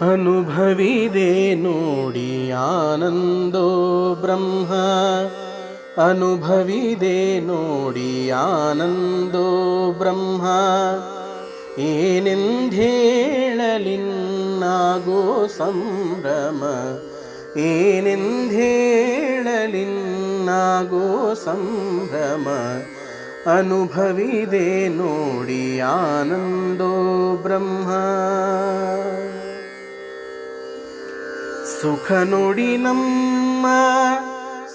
ಅನುಭವಿದೆ ನೋಡಿ ಆನಂದೋ ಬ್ರಹ್ಮ. ಅನುಭವಿದೆ ನೋಡಿ ಆನಂದೋ ಬ್ರಹ್ಮ. ಏನೆಂದೇಳಲಿನ್ನಾಗೋ ಸಂಭ್ರಮ. ಏನೆಂದೇಳಲಿನ್ನಾಗೋ ಸಂಭ್ರಮ. ಅನುಭವಿದೆ ನೋಡಿ ಆನಂದೋ ಬ್ರಹ್ಮ. ಸುಖ ನುಡಿ ನಮ್ಮ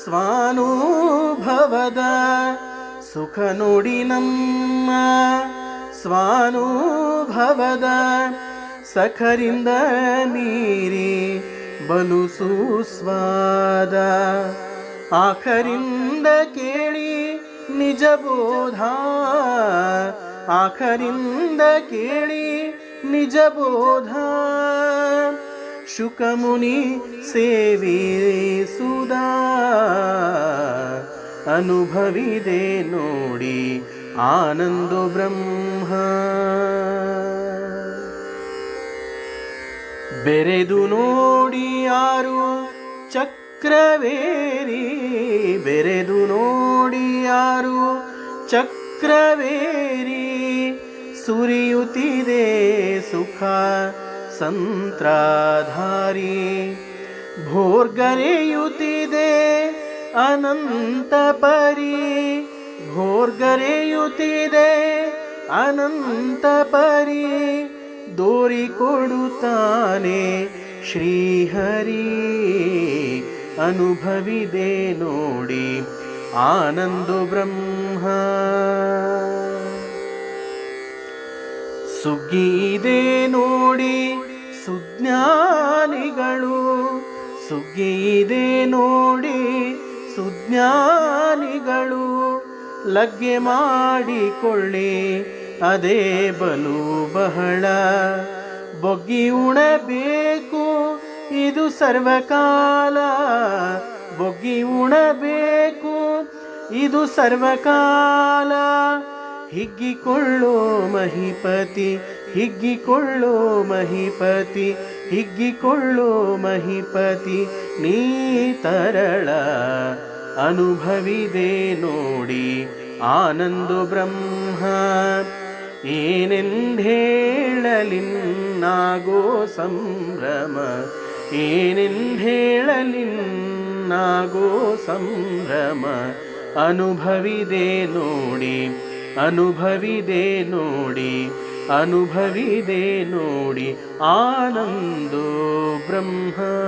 ಸ್ವಾನುಭವದ, ಸುಖ ನುಡಿ ನಮ್ಮ ಸ್ವಾನುಭವದ, ಸಖರಿಂದ ನೀರಿ ಬಲು ಸುಸ್ವಾದ. ಆಖರಿಂದ ಕೇಳಿ ನಿಜ ಬೋಧ, ಆಖರಿಂದ ಕೇಳಿ ನಿಜ ಬೋಧ. ಶುಕಮುನಿ ಸೇವಿಸುದಾ. ಅನುಭವಿದೆ ನೋಡಿ ಆನಂದ ಬ್ರಹ್ಮ. ಬೆರೆದು ನೋಡಿ ಯಾರು ಚಕ್ರವೇರಿ, ಬೆರೆದು ನೋಡಿ ಯಾರು ಚಕ್ರವೇರಿ, ಸುರಿಯುತ್ತಿದೆ ಸುಖ ಸಂತ್ರಾಧಾರಿ ಭೋರ್ಗರೆಯುತ್ತಿದೆ ಅನಂತ ಪರಿ. ಭೋರ್ಗರೆಯುತ್ತಿದೆ ಅನಂತ ಪರಿ. ದೋರಿಕೊಡುತ್ತಾನೆ ಶ್ರೀಹರಿ. ಅನುಭವಿದೆ ನೋಡಿ ಆನಂದ ಬ್ರಹ್ಮ. ಸುಗ್ಗಿದೆ ನೋಡಿ ಸುಜ್ಞಾನಿಗಳು. ಸುಗ್ಗಿದೆ ನೋಡಿ ಸುಜ್ಞಾನಿಗಳು. ಲಗ್ಗೆ ಮಾಡಿಕೊಳ್ಳಿ, ಅದೇ ಬಲು ಬಹಳ. ಬೊಗ್ಗಿ ಉಣಬೇಕು, ಇದು ಸರ್ವಕಾಲ. ಬೊಗ್ಗಿ ಉಣಬೇಕು, ಇದು ಸರ್ವಕಾಲ. ಹಿಗ್ಗಿಕೊಳ್ಳೋ ಮಹಿಪತಿ ಹಿಗ್ಗಿಕೊಳ್ಳೋ ಮಹಿಪತಿ ಹಿಗ್ಗಿಕೊಳ್ಳೋ ಮಹಿಪತಿ, ನೀ ತರಳ ಅನುಭವಿದೆ ನೋಡಿ ಆನಂದ ಬ್ರಹ್ಮ. ಏನೆಂದೇಳಲಿನ್ನಾಗೋ ಸಂಭ್ರಮ ಏನೆಂದೇಳಲಿನ್ನಾಗೋ ಸಂಭ್ರಮ, ಅನುಭವಿದೆ ನೋಡಿ ಅನುಭವಿದೆ ನೋಡಿ ಅನುಭವಿದೆ ನೋಡಿ ಆನಂದೋ ಬ್ರಹ್ಮ.